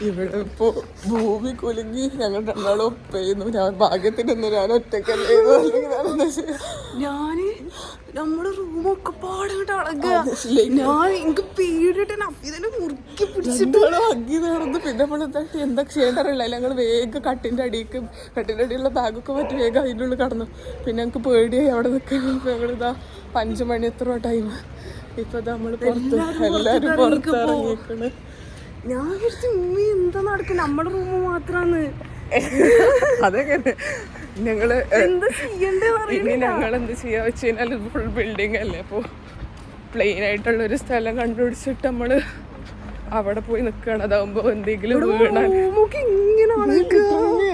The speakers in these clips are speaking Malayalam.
ഇവിടെ ഇപ്പോ ഭൂമി കുലുങ്ങി. ഞങ്ങൾ രണ്ടാളും ഒപ്പയുന്നു ഞാൻ ഭാഗ്യത്തിനൊന്നും ഞാൻ ഒറ്റക്കല്ലേ ഞാൻ നമ്മുടെ റൂമൊക്കെ പാടങ്ങോട്ട് അളകുക ഞാൻ എനിക്ക് പേടിയിട്ട് നഫീതിനെ മുറുക്കി പിടിച്ചിട്ട്. അഗ്ഗി നടന്ന് പിന്നെ തട്ടി എന്താ ചെയ്യേണ്ടറിയില്ല ഞങ്ങൾ വേഗം കട്ടിന്റെ അടിക്ക് കട്ടിന്റെ അടിയിലുള്ള ബാഗൊക്കെ മറ്റു വേഗം അതിന്റെ ഉള്ളിൽ കടന്നു. പിന്നെ ഞങ്ങൾക്ക് പേടിയായി അവിടെ നിൽക്കണം ഇപ്പൊ ഞങ്ങളിതാ അഞ്ചു മണി എത്ര ടൈം ഇപ്പൊ നമ്മൾ പുറത്ത് എല്ലാവരും പുറത്ത് ഇറങ്ങിയേക്കണ് ഞാൻ വിചാരിച്ചു ഉമ്മി എന്താ നടക്കുന്നത് നമ്മുടെ റൂം മാത്രാന്ന്. അതെങ്ങനെ? ഞങ്ങൾ ഇനി ഞങ്ങൾ എന്ത് ചെയ്യാ വെച്ച് കഴിഞ്ഞാൽ ഫുൾ ബിൽഡിംഗ് അല്ലേ? അപ്പോൾ പ്ലെയിൻ ആയിട്ടുള്ള ഒരു സ്ഥലം കണ്ടുപിടിച്ചിട്ട് നമ്മൾ അവിടെ പോയി നിൽക്കണം അതാവുമ്പോ എന്തെങ്കിലും വീണാൽ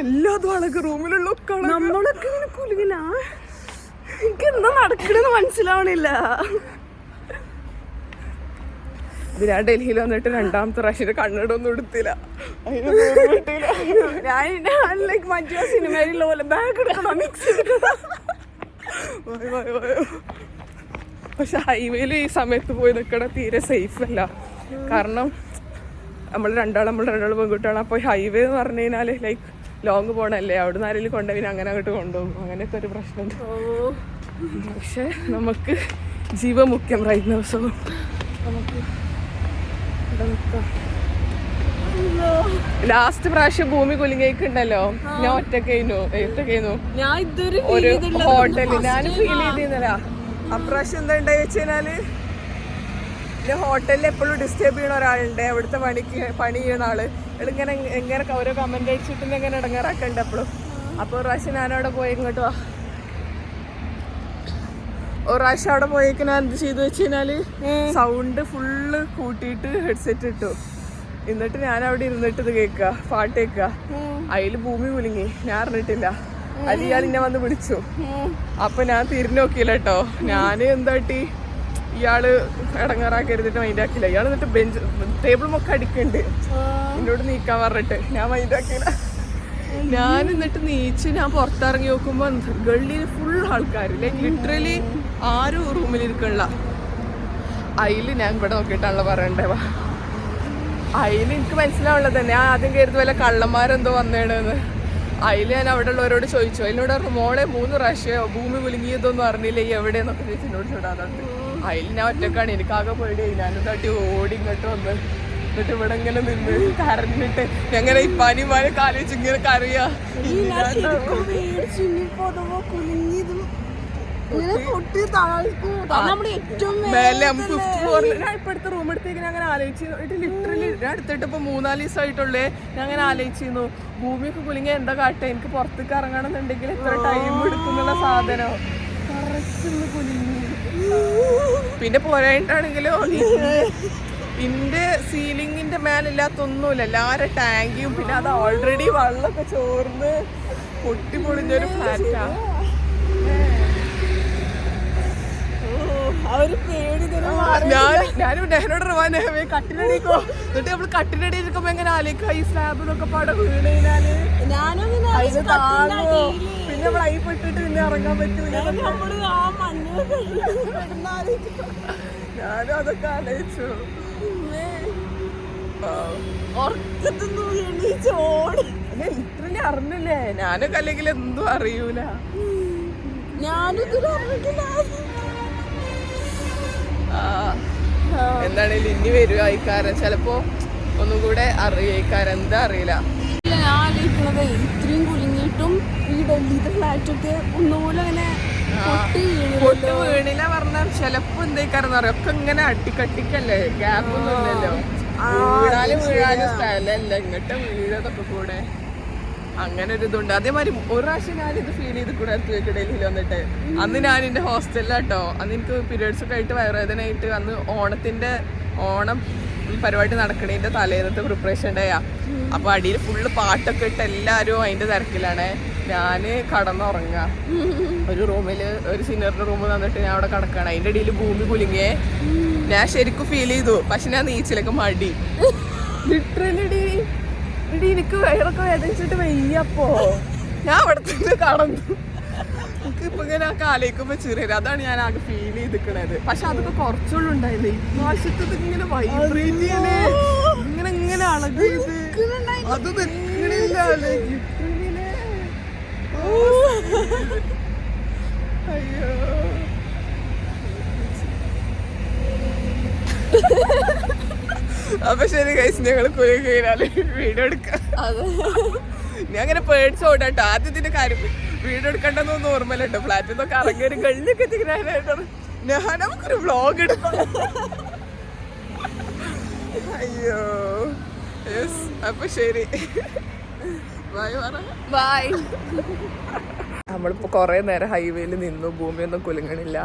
എല്ലാതും അളക്ക് റൂമിലുള്ള. നമ്മളൊക്കെ ഇങ്ങനെ കുലുങ്ങിന. എനിക്ക് എന്താ നടക്കണെന്ന് മനസ്സിലാവണില്ല. ഇത് ഞാൻ ഡൽഹിയിൽ വന്നിട്ട് രണ്ടാമത്തെ പ്രാവശ്യം കണ്ണടൊന്നും എടുത്തില്ല. ഞാൻ ലൈക്ക് മറ്റേ സിനിമയിലുള്ള പോലെ ബാഗ് എടുക്കണം മിക്സ്. പക്ഷെ ഹൈവേയിൽ ഈ സമയത്ത് പോയി നിൽക്കണ തീരെ സേഫ് അല്ല. കാരണം നമ്മൾ രണ്ടാൾ നമ്മൾ രണ്ടാൾ പെൺകുട്ടികൾ അപ്പോൾ ഹൈവേ എന്ന് പറഞ്ഞു കഴിഞ്ഞാൽ ലൈക്ക് ലോങ് പോകണല്ലേ അവിടെ നിന്ന് ആരെങ്കിലും കൊണ്ടുപോയി അങ്ങനെ അങ്ങോട്ട് കൊണ്ടുപോകും. അങ്ങനെയൊക്കെ ഒരു പ്രശ്നമുണ്ട്. പക്ഷെ നമുക്ക് ജീവ മുഖ്യം റൈറ്റ് ദിവസവും നമുക്ക് ലാസ്റ്റ് പ്രാവശ്യം ഭൂമി കുലുങ്ങിയേക്കുണ്ടല്ലോ ഞാൻ ഒറ്റക്കേനു ഒറ്റക്കേനു ഞാൻ ഇതൊരു ഒരു ഹോട്ടലിൽ. ഞാൻ ഫീൽ ചെയ്തിരുന്നില്ല. അപ്രാവശ്യം എന്താ ഉണ്ടായി വെച്ച് കഴിഞ്ഞാൽ പിന്നെ ഹോട്ടലിൽ എപ്പോഴും ഡിസ്റ്റർബ് ചെയ്യണ ഒരാളുണ്ട്. അവിടുത്തെ പണിക്ക് പണി ചെയ്യുന്ന ആൾ. ഇങ്ങനെ എങ്ങനെ ഓരോ കമന്റ് അടിച്ചിട്ട് എങ്ങനെ ഇടങ്ങാറാക്കണ്ട് എപ്പോഴും. അപ്പൊ ഒരു പ്രാവശ്യം ഞാനവിടെ പോയി ഇങ്ങോട്ട് വാ. ഒരു പ്രാവശ്യം അവിടെ പോയേക്ക് ഞാൻ എന്ത് ചെയ്തു വെച്ച് കഴിഞ്ഞാൽ സൗണ്ട് ഫുള്ള് കൂട്ടിയിട്ട് ഹെഡ്സെറ്റ് ഇട്ടു. എന്നിട്ട് ഞാൻ അവിടെ ഇരുന്നിട്ട് ഇത് കേൾക്കുക പാട്ട് കേൾക്കുക അതിൽ ഭൂമി കുലുങ്ങി ഞാൻ അറിഞ്ഞിട്ടില്ല. അതിൽ ഇയാൾ എന്നെ വന്ന് വിളിച്ചു. അപ്പൊ ഞാൻ തിരിഞ്ഞു നോക്കിയില്ല കേട്ടോ ഞാൻ എന്താട്ടി ഇയാൾ ഇടങ്ങാറാക്കരുതിട്ട് മൈൻഡ് ആക്കില്ല ഇയാൾ എന്നിട്ട് ബെഞ്ച് ടേബിൾ മൊക്കെ അടിക്കണ്ട്. എന്നോട് നീക്കാൻ പറഞ്ഞിട്ട്. ഞാൻ മൈൻഡ് ആക്കിയില്ല. ഞാൻ എന്നിട്ട് നീച്ച് ഞാൻ പുറത്തിറങ്ങി നോക്കുമ്പോ ഗള്ളിയിൽ ഫുൾ ആൾക്കാർ ലൈക്ക് ലിറ്ററലി ആരും റൂമിൽ റൂമിലിരിക്കണില്ല. അതിൽ ഞാൻ ഇവിടെ നോക്കിയിട്ടാണല്ലോ പറയണ്ടേ? അതിൽ എനിക്ക് മനസ്സിലാവുള്ളത് ഞാൻ ആദ്യം കരുതി വല്ല കള്ളന്മാരെന്തോ വന്നേണെന്ന്. അതിൽ ഞാൻ അവിടെ ഉള്ളവരോട് ചോദിച്ചു. പറഞ്ഞു മോളെ മൂന്ന് പ്രാവശ്യമോ ഭൂമി കുലുങ്ങിയതൊന്നും അറിഞ്ഞില്ല? ഈ എവിടെയെന്നൊക്കെ ചോദിച്ചു. എന്നോട് ചൂടാതെ അതിൽ ഞാൻ ഒറ്റക്കാണ്. എനിക്കാകെ പേടിയായി. ഞാനും തട്ടി ഓടി ഇങ്ങോട്ട് വന്ന് എന്നിട്ട് ഇവിടെ ഇങ്ങനെ നിന്ന് കരഞ്ഞിട്ട് എങ്ങനെ ഇപ്പാനി പാനി കാലിച്ച് ഇങ്ങനെ കറിയാ കുലുങ്ങിയതും ഇങ്ങനെ പൊട്ടി താഴ്ക്കും. നമ്മുടെ ഏറ്റവും മേലെ ഫിഫ്ത് ഫ്ലോറിൽ ഞാൻ ഇപ്പൊ റൂം എടുത്തേക്ക് ഞാൻ അങ്ങനെ ആലോചിച്ചു ലിറ്ററലി ഞാൻ എടുത്തിട്ട് ഇപ്പൊ മൂന്നാൽ ദിവസമായിട്ടുള്ളേ ഞാൻ അങ്ങനെ ആലോചിച്ചിരുന്നു. ഭൂമിയൊക്കെ കുലുങ്ങി എന്താ കാട്ടെ? എനിക്ക് പുറത്തേക്ക് ഇറങ്ങണം എന്നുണ്ടെങ്കിൽ എത്ര ടൈം എടുക്കുന്നുള്ള സാധനം. കുലുങ്ങി. പിന്നെ പോരായിട്ടാണെങ്കിലോ ഇന്റെ സീലിങ്ങിന്റെ മേലില്ലാത്തൊന്നുമില്ല എല്ലാരും ടാങ്കിയും പിന്നെ അത് ഓൾറെഡി വെള്ളമൊക്കെ ചോർന്ന് പൊട്ടി പൊളിഞ്ഞൊരു ഫ്ലാറ്റാ. അവർ പേടി തരും ഞാൻ ഞാനും നെഹനോട് റവാൻ കട്ടിലടിക്കോ. എന്നിട്ട് നമ്മൾ കട്ടിലടി ഇരിക്കുമ്പോ എങ്ങനെ ആലോചിക്കുക ഈ സ്ലാബ് എന്നൊക്കെ പാടെ വീണ് കഴിഞ്ഞാൽ? അതിന് താങ്ങോ പിന്നെ നമ്മൾ അയി പെട്ടിട്ട് പിന്നെ ഇറങ്ങാൻ പറ്റൂല. ആ മണ്ണ് ഞാനും അതൊക്കെ ആലോചിച്ചു. ഉറക്കത്തുനിന്ന് എണീച്ച് ഓടി. ലിറ്ററലി അറിഞ്ഞില്ലേ? ഞാനൊക്കെ അല്ലെങ്കിൽ എന്തും അറിയൂല. ഞാനും ഇതിൽ അറിഞ്ഞിട്ടില്ല. എന്താണേലും ഇനി വരും അയക്കാരൻ ചിലപ്പോ ഒന്നും കൂടെ അറിയിക്കാരൻ എന്താ അറിയില്ല. ആലോചിക്കണത് ഇത്രയും കുലുങ്ങിയിട്ടും ഈ ഡൽഹിത്തെ ഫ്ലാറ്റൊക്കെ ഒന്നുപോലെ അങ്ങനെ പൊട്ടി വീണില്ല പറഞ്ഞാൽ ചിലപ്പോ എന്തേക്കാരെന്ന് പറയാം ഒക്കെ ഇങ്ങനെ അട്ടിക്കട്ടിക്കല്ലേ ഗ്യാപ്പ് ഒന്നും ഇല്ലല്ലോ. വീണാലും വീഴാനും സ്ഥലമല്ല. ഇങ്ങോട്ട് വീഴതൊക്കെ കൂടെ. അങ്ങനെ ഒരു ഇതുണ്ട്. അതേമാതിരി ഒരു പ്രാവശ്യം ഞാൻ ഇത് ഫീൽ ചെയ്ത് കൂടെ ഡൽഹിയിൽ വന്നിട്ട്. അന്ന് ഞാൻ എന്റെ ഹോസ്റ്റലിലാട്ടോ. അന്ന് എനിക്ക് പീരീഡ്സ് ഒക്കെ ആയിട്ട് വയറുവേദന ആയിട്ട് അന്ന് ഓണത്തിന്റെ ഓണം പരിപാടി നടക്കണേന്റെ തലേന്നത്തെ പ്രിപ്പറേഷൻ ഡേയാ അപ്പൊ അടിയിൽ ഫുള്ള് പാട്ടൊക്കെ ഇട്ട് എല്ലാരും അതിന്റെ തിരക്കിലാണ്. ഞാൻ കടന്നുറങ്ങ ഒരു റൂമിൽ ഒരു സീനിയറിന്റെ റൂം തന്നിട്ട് ഞാൻ അവിടെ കിടക്കാണ്. അതിന്റെ ഇടയിൽ ഭൂമി കുലുങ്ങിയേ. ഞാൻ ശരിക്കും ഫീൽ ചെയ്തു. പക്ഷെ ഞാൻ നീച്ചിലൊക്കെ മടി. ലിറ്ററലി എനിക്ക് വയറൊക്കെ വേദനിച്ചിട്ട് വയ്യപ്പോ ഞാൻ അവിടെ തന്നെ കടന്നു എനിക്ക് ഇപ്പൊ ഇങ്ങനെ ആ കാലേക്കുമ്പോ ചെറിയ അതാണ് ഞാൻ ആകെ ഫീൽ ചെയ്തിക്കണത്. പക്ഷെ അതൊക്കെ കുറച്ചുള്ളൂ ഉണ്ടായില്ലേ? ഇപ്രാവശ്യത്തത് ഇങ്ങനെ വൈബ്രേറ്റ് ചെയ്യണേ. അത് നിൽക്കണില്ല അയ്യോ. അപ്പൊ ശരി കൈസ് ഞങ്ങൾ കുലി കഴിഞ്ഞാൽ വീഡിയോ എടുക്കാം. ഞാൻ അങ്ങനെ പേടിച്ച് ഓടാട്ടോ. ആദ്യത്തിന്റെ കാര്യം വീഡിയോ എടുക്കണ്ടെന്നൊന്നും ഓർമ്മയിലുണ്ട് ഫ്ലാറ്റിൽ നിന്നൊക്കെ ഇറങ്ങി ഒരു കഴിഞ്ഞൊക്കെ എത്തിക്കാനായിട്ടാണ് ഞാൻ നമുക്കൊരു വ്ളോഗ് എടുക്കാം അയ്യോ. യെസ് അപ്പൊ ശരി. ബൈ പറ. ബൈ നമ്മളിപ്പോൾ കുറേ നേരം ഹൈവേയിൽ നിന്നു ഭൂമിയൊന്നും കുലുങ്ങണില്ല.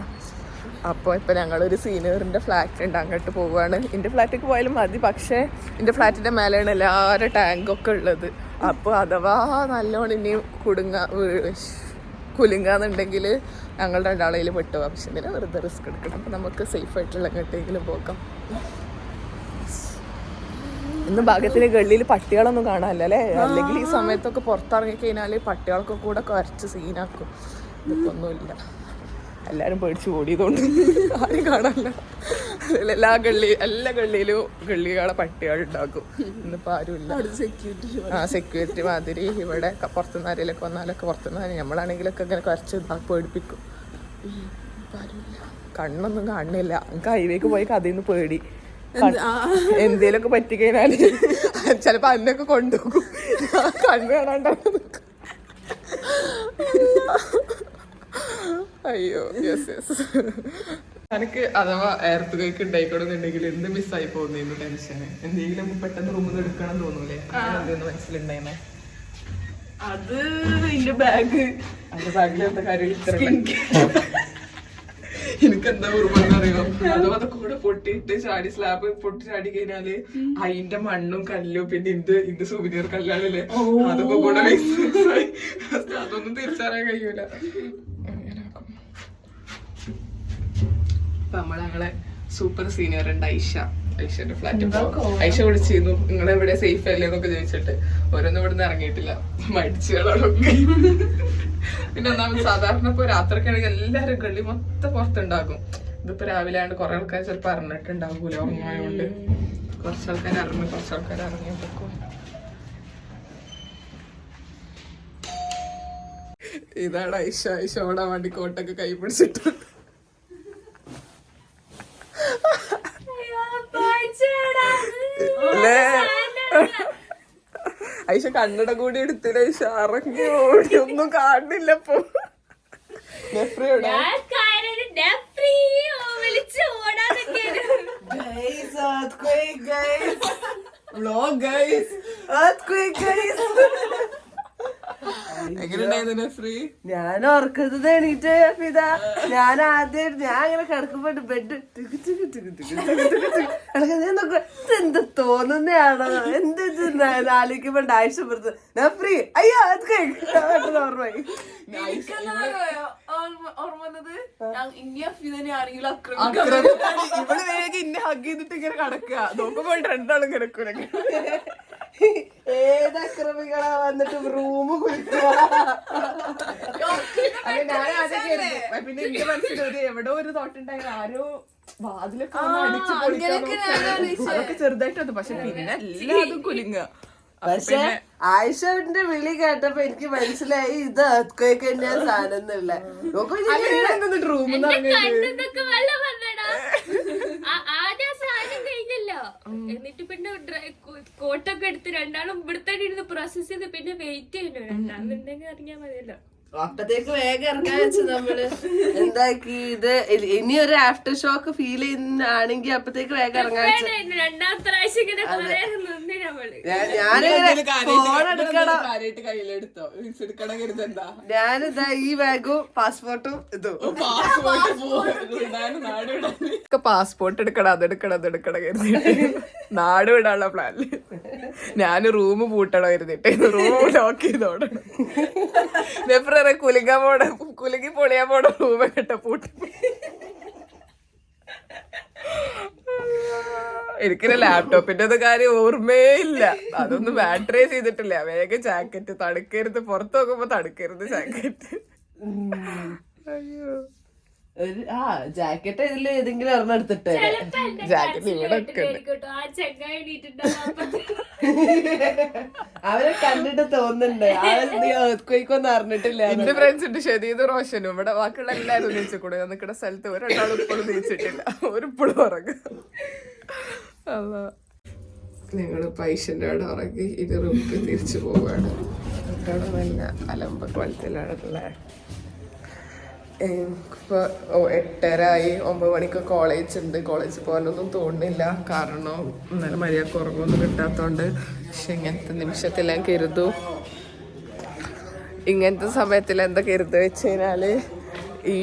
അപ്പോൾ ഇപ്പോൾ ഞങ്ങളൊരു സീനിയറിന്റെ ഫ്ലാറ്റ് ഉണ്ട് അങ്ങോട്ട് പോവുകയാണ്. എന്റെ ഫ്ലാറ്റിൽ പോയാലും മതി. പക്ഷേ എന്റെ ഫ്ലാറ്റിന്റെ മേലെയാണ് എല്ലാവരും ടാങ്കൊക്കെ ഉള്ളത്. അപ്പോൾ അഥവാ നല്ലോണം ഇനി കുടുങ്ങ കുലുങ്ങാന്നുണ്ടെങ്കിൽ ഞങ്ങൾ രണ്ടാളേലും പെട്ടു പക്ഷെ ഇങ്ങനെ വെറുതെ റിസ്ക് എടുക്കണം? അപ്പോൾ നമുക്ക് സേഫ് ആയിട്ടുള്ള എങ്ങോട്ടെങ്കിലും പോകാം. ഇന്ന് ഭാഗത്തിന് ഗള്ളിയിൽ പട്ടികളൊന്നും കാണാനില്ല അല്ലേ? അല്ലെങ്കിൽ ഈ സമയത്തൊക്കെ പുറത്തിറങ്ങി കഴിഞ്ഞാൽ പട്ടികൾക്കൊക്കെ കൂടെ കുറച്ച് സീനാക്കും ഇതൊന്നുമില്ല എല്ലാരും പേടിച്ച് ഓടിയതുകൊണ്ട് ആരും കാണാനില്ല. എല്ലാ ഗള്ളി എല്ലാ ഗള്ളിയിലും ഗള്ളികളെ പട്ടികൾ ഉണ്ടാക്കും. ഇന്നിപ്പോ ആരുമില്ല സെക്യൂരിറ്റി ആ സെക്യൂരിറ്റി മാതിരി ഇവിടെ പുറത്തുനിന്ന് ആരെങ്കിലൊക്കെ വന്നാലൊക്കെ പുറത്തുനിന്ന് നമ്മളാണെങ്കിലൊക്കെ ഇങ്ങനെ കുറച്ച് പേടിപ്പിക്കും. കണ്ണൊന്നും കാണുന്നില്ല. നമുക്ക് ഹൈവേക്ക് പോയി കഥയിൽ പേടി. എന്തേലൊക്കെ പറ്റിക്കഴിഞ്ഞാൽ ചിലപ്പോ അന്നൊക്കെ കൊണ്ടുപോകും. കണ്ണ് കാണാണ്ടാണ് നിൽക്കും. അയ്യോ യെസ് യെസ് എനിക്ക് അഥവാ എയർത്ത് കൈക്ക് ഉണ്ടായിക്കോടുന്നുണ്ടെങ്കിൽ എന്ത് മിസ്സായി പോകുന്നു ടെൻഷന് എന്തെങ്കിലും പെട്ടെന്ന് റൂമിൽ നിന്ന് എടുക്കണം തോന്നൂലേ? എന്തെന്ന് മനസ്സിലുണ്ടായിരുന്നേ. അത് എന്റെ ബാഗ് അതിന്റെ ബാഗിലത്തെ എന്താ കാര്യം ഇത്ര എനിക്കെന്താ ഓർമ്മ അറിയോ? അതും അതൊക്കെ കൂടെ പൊട്ടിയിട്ട് ചാടി സ്ലാബ് പൊട്ടി ചാടി കഴിഞ്ഞാൽ അതിന്റെ മണ്ണും കല്ലും പിന്നെ ഇത് ഇത് സുവിനീർ കല്ലാണല്ലേ അതൊക്കെ കൂടെ. അതൊന്നും തിരിച്ചറിയാൻ കഴിയൂല അങ്ങനെ ആക്കും. അപ്പൊ നമ്മളെ ഞങ്ങളെ സൂപ്പർ സീനിയർ ഉണ്ട് ഐഷ. ഐഷന്റെ ഫ്ലാറ്റ് ഐഷ വിളിച്ചിരുന്നു നിങ്ങളെ എവിടെ സേഫ് അല്ലേ? എന്നൊക്കെ ചോദിച്ചിട്ട്. ഓരോന്നും ഇവിടെ നിന്ന് ഇറങ്ങിയിട്ടില്ല. മടിച്ചുകളൊക്കെ. പിന്നെ ഒന്നാമത് സാധാരണ ഇപ്പൊ രാത്രിക്കാണെങ്കിൽ എല്ലാരും ഗള്ളി മൊത്തം പുറത്തുണ്ടാകും. ഇതിപ്പോ രാവിലെ ആണ്ട് കുറെ ആൾക്കാർ ചിലപ്പോ അറിഞ്ഞിട്ടുണ്ടാകൂല ഉറങ്ങായോണ്ട് കുറച്ച് ആൾക്കാർ അറിഞ്ഞു കുറച്ച് ആൾക്കാർ അറിഞ്ഞിട്ടൊക്കെ. ഇതാണ് ഐഷ. ഐഷ ഓടാൻ വേണ്ടി കോട്ടൊക്കെ കൈ പിടിച്ചിട്ട് ഐഷ കണ്ണട കൂടി എടുത്തിട്ട് ഐഷ ഇറങ്ങി ഓടി. ഒന്നും കാണുന്നില്ല ഇപ്പൊ ഞാൻ ഓർക്കുന്നത് എണീറ്റ് ഞാൻ ആദ്യം ഞാൻ അങ്ങനെ കിടക്കുമ്പോ ബെഡ് എന്ത് തോന്നുന്നതാണോ എന്ത് ആലോചിക്കുമ്പോ ആവശ്യം പുറത്ത് ഞാൻ ഫ്രീ അയ്യോ അത് കഴിക്കും ഓർമ്മയായി ഓർമ്മ. വന്നത്? ഇന്ത്യ തന്നെയാണെങ്കിലും ആക്രമിക്കാണ്. ഇവൾ വേഗം ഇന്നെ ഹഗ് ചെയ്തിട്ട് ഇങ്ങനെ കിടക്കുക നോക്കുമ്പോ രണ്ടാളും കിടക്കൂല ഏത് അക്രമികളാ വന്നിട്ട് റൂം കുളിക്കുക. പിന്നെ എനിക്ക് മനസ്സിലൊരു എവിടെ എവിടോ ഒരു തോട്ടുണ്ടായി ആരോ വാതിലൊക്കെ വന്ന് അടിച്ച് പൊളിക്കാൻ. അതൊക്കെ ചെറുതായിട്ടുണ്ട് പക്ഷെ പിന്നെ എല്ലാതും കുലുങ്ങുക. അപ്പൊ പക്ഷെ ആയിഷന്റെ വിളി കേട്ടപ്പോ എനിക്ക് മനസ്സിലായി ഇത് earthquake തന്നെയാ സാധനം എന്നുള്ള റൂമിൽ വല്ല വന്നടാ. ആ- ആദ്യം ആ സാധനം കഴിഞ്ഞല്ലോ. എന്നിട്ട് പിന്നെ ഡ്ര- കോ- കോട്ടൊക്കെ എടുത്ത് രണ്ടാളും ഇവിടെ തന്നെ ഇരുന്ന് പ്രോസസ് ചെയ്ത് പിന്നെ വെയിറ്റ് ചെയ്യണോ? രണ്ടാളും എന്തെങ്കിലും അറിഞ്ഞാൽ മതിയല്ലോ. അപ്പത്തേക്ക് വേഗം ഇറങ്ങാൻ വെച്ചു നമ്മൾ. എന്താക്കി ഇത് ഇനി ഒരു ആഫ്റ്റർ ഷോക്ക് ഫീൽ ചെയ്യുന്നാണെങ്കിൽ അപ്പത്തേക്ക് വേഗം ഇറങ്ങാൻ വെച്ചു. രണ്ടാമത്തെ ഞാനിതാ ഈ ബാഗും പാസ്പോർട്ടും ഇതും. പാസ്പോർട്ട് എടുക്കണം അതെടുക്കണം അതെടുക്കണം കരുതിട്ട് നാട് വിടാനുള്ള പ്ലാനിൽ ഞാൻ റൂം പൂട്ടണം കരുതിട്ട് റൂം ലോക്ക് ചെയ്തോടണം നെഫ്രറെ കുലുങ്ങാൻ പോണ കുലുങ്ങി പൊളിയാൻ പോണ റൂമ കേട്ട പൂട്ടി. എനിക്കൊരു ലാപ്ടോപ്പിന്റെ ഒന്നും കാര്യം ഓർമ്മയേ ഇല്ല അതൊന്നും ബാറ്ററി ചെയ്തിട്ടില്ല. വേഗം ജാക്കറ്റ് തണുക്കരുത്. പുറത്ത് നോക്കുമ്പോ തണുക്കരുത് ജാക്കറ്റ് അയ്യോ. ഒരു ആ ജാക്കറ്റ് ഇതിൽ ഏതെങ്കിലും ഒരെണ്ണം എടുത്തിട്ട് ജാക്കറ്റ് ഇവിടെ അവരെ കണ്ടിട്ട് തോന്നുന്നുണ്ട്. കൊയ്ക്കൊന്നും അറിഞ്ഞിട്ടില്ല എന്റെ ഫ്രണ്ട്സ് ഉണ്ട് ഷെദീദ് റോഷനും. ഇവിടെ ബാക്കിയുള്ള എല്ലാരും കൂടെ നിൽക്കുന്ന സ്ഥലത്ത് ഒരാളും ഇപ്പോഴും നീച്ചിട്ടില്ല. ഒരിപ്പോഴും ഉറങ്ങും. അല്ല നിങ്ങൾ പൈസന്റെ അവിടെ ഉറങ്ങി ഇത് റൂമിൽ തിരിച്ചു പോവാണ്. അവിടെ നല്ല അലമ്പ കുളത്തിലാണുള്ള ഇപ്പൊ ഓ എട്ടരായി ഒമ്പത് മണിക്ക് കോളേജ് ഉണ്ട്. കോളേജിൽ പോകാനൊന്നും തോന്നുന്നില്ല. കാരണം ഇന്നലെ മര്യാദയ്ക്ക് ഉറങ്ങൊന്നും കിട്ടാത്തോണ്ട് പക്ഷെ ഇങ്ങനത്തെ നിമിഷത്തിലാ കരുതു. ഇങ്ങനത്തെ സമയത്തിൽ എന്താ കരുത് വെച്ച് കഴിഞ്ഞാൽ ഈ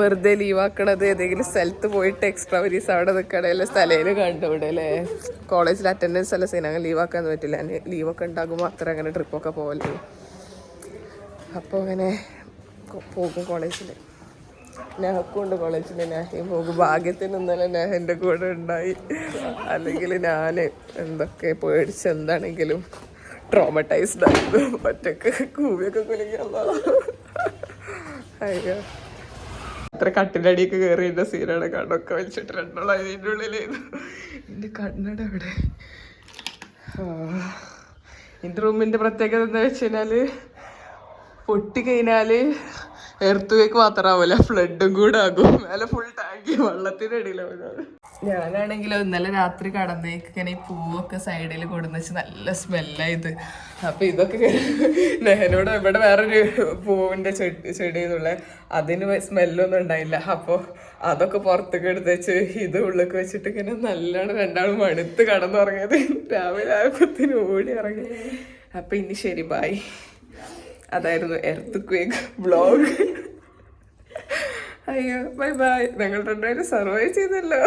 വെറുതെ ലീവാക്കണത് ഏതെങ്കിലും സ്ഥലത്ത് പോയിട്ട് എക്സ്ട്രാ വരീസ് അവിടെ നിൽക്കണേലെ സ്ഥലയിൽ കണ്ടുവിടെ അല്ലേ? കോളേജിൽ അറ്റൻഡൻസ് അല്ല സീൻ അങ്ങനെ ലീവാക്കാൻ പറ്റില്ല. ലീവൊക്കെ ഉണ്ടാകുമ്പോൾ അത്ര അങ്ങനെ ട്രിപ്പൊക്കെ പോകല്ലേ അപ്പോൾ അങ്ങനെ പോകും കോളേജിൽ നെഹക്കും ഉണ്ട് കോളേജിൽ നെഹയും പോകും. ഭാഗ്യത്തിന് ഇന്നലെ നെഹന്റെ കൂടെ ഉണ്ടായി. അല്ലെങ്കിൽ ഞാൻ എന്തൊക്കെ പേടിച്ച് എന്താണെങ്കിലും ട്രോമറ്റൈസ്ഡ് ആയിരുന്നു. ഒറ്റയ്ക്ക് കൂവിയൊക്കെ കുലുങ്ങിയല്ലോ അത്ര കട്ടിലടിയൊക്കെ കയറി എന്റെ സീനാണ് കണ്ണൊക്കെ വലിച്ചിട്ട് രണ്ടോളം അതിന്റെ ഉള്ളിലായിരുന്നു എന്റെ കണ്ണട അവിടെ എന്റെ റൂമിന്റെ പ്രത്യേകത എന്താ വെച്ച് കഴിഞ്ഞാൽ പൊട്ടിക്കഴിഞ്ഞാൽ എർത്ത് വേക്ക് മാത്രമാവൂല ഫ്ലഡും കൂടെ ആകും അല്ല ഫുൾ ടാങ്കി വെള്ളത്തിന്റെ ഇടയിലാവും ഞാനാണെങ്കിലും ഇന്നലെ രാത്രി കടന്നേക്ക് ഇങ്ങനെ ഈ പൂവൊക്കെ സൈഡിൽ കൊടുന്ന് വെച്ച് നല്ല സ്മെല്ലായത് അപ്പൊ ഇതൊക്കെ നെഹനോട് ഇവിടെ വേറൊരു പൂവിന്റെ ചെടി ചെടിയെന്നുള്ള അതിന് സ്മെല്ലൊന്നും ഉണ്ടായില്ല. അപ്പോൾ അതൊക്കെ പുറത്തേക്ക് എടുത്ത് വെച്ച് ഇത് ഉള്ളിലേക്ക് വെച്ചിട്ട് ഇങ്ങനെ നല്ലോണം രണ്ടാളും മടുത്ത് കടന്നുറങ്ങിയത്. രാവിലെ ആയപ്പത്തിന് ഓടി ഇറങ്ങി. അപ്പൊ ഇനി ശരി ബായ് അതായിരുന്നു എർത്ത് ക്വേക്ക് ബ്ലോഗ് അയ്യോ ബൈ ബൈ ഞങ്ങൾ രണ്ടുപേരും സർവൈവ് ചെയ്തല്ലോ.